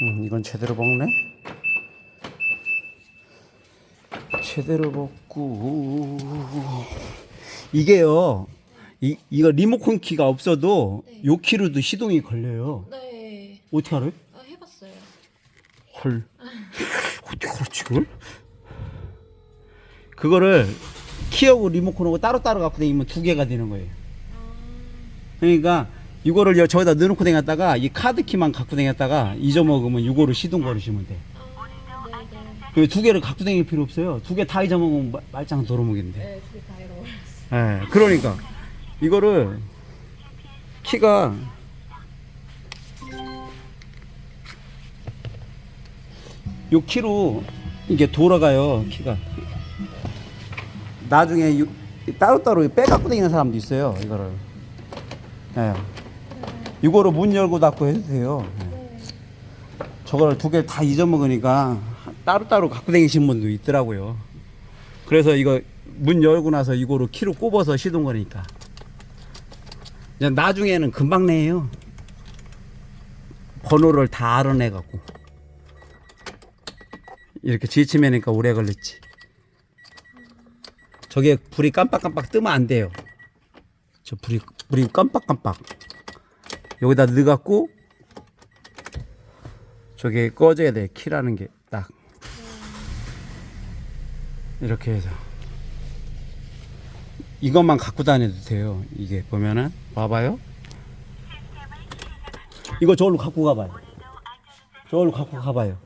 음, 이건 제대로 먹네. 제대로 먹고 이게요. 이 이거 리모컨 키가 없어도 네. 요 키로도 시동이 걸려요. 네. 어떻게 알아요? 아, 해봤어요. 헐. 어떻게 그렇지 그걸? 그거를 키하고 리모컨하고 따로따로 갖고 다니면 두 개가 되는 거예요. 그러니까 이거를 여- 저기다 넣어놓고 다녔다가 이 카드 키만 갖고 다녔다가 잊어먹으면 이거로 시동 걸으시면 돼. 그두 개를 갖고 다닐 필요 없어요. 두 개 다 잊어먹으면 마- 말짱 도루묵인데. 네, 그게 다 잃어버렸어요. 예, 그러니까 이거를 키가 요 키로 이게 돌아가요 키가 나중에 요- 따로 따로 빼 갖고 다니는 사람도 있어요 이거를 예. 이거로 문 열고 닫고 해도 돼요. 예. 저걸 두개 다 잊어먹으니까 따로따로 갖고 다니시는 분도 있더라고요. 그래서 이거 문 열고 나서 이거로 키로 꼽아서 시동 거니까. 나중에는 금방 내요. 번호를 다 알아내 갖고. 이렇게 지치매니까 오래 걸렸지. 저게 불이 깜빡깜빡 뜨면 안 돼요. 저 불이 불이 깜빡깜빡 여기다 넣어 갖고 저게 꺼져야 돼 키라는 게 딱 이렇게 해서 이것만 갖고 다녀도 돼요. 이게 보면은 봐봐요. 이거 저걸로 갖고 가봐요. 저걸로 갖고 가봐요.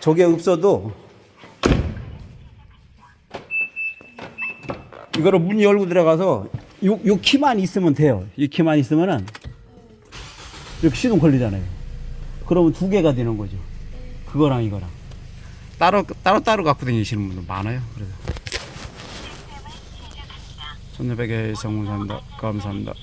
저게 없어도 이거를 문 열고 들어가서 요, 요 키만 있으면 돼요. 이 키만 있으면은 이렇게 시동 걸리잖아요. 그러면 두 개가 되는 거죠. 그거랑 이거랑. 따로 따로 따로 갖고 다니시는 분들 많아요. 그래서 1500에 성공산다 감사합니다.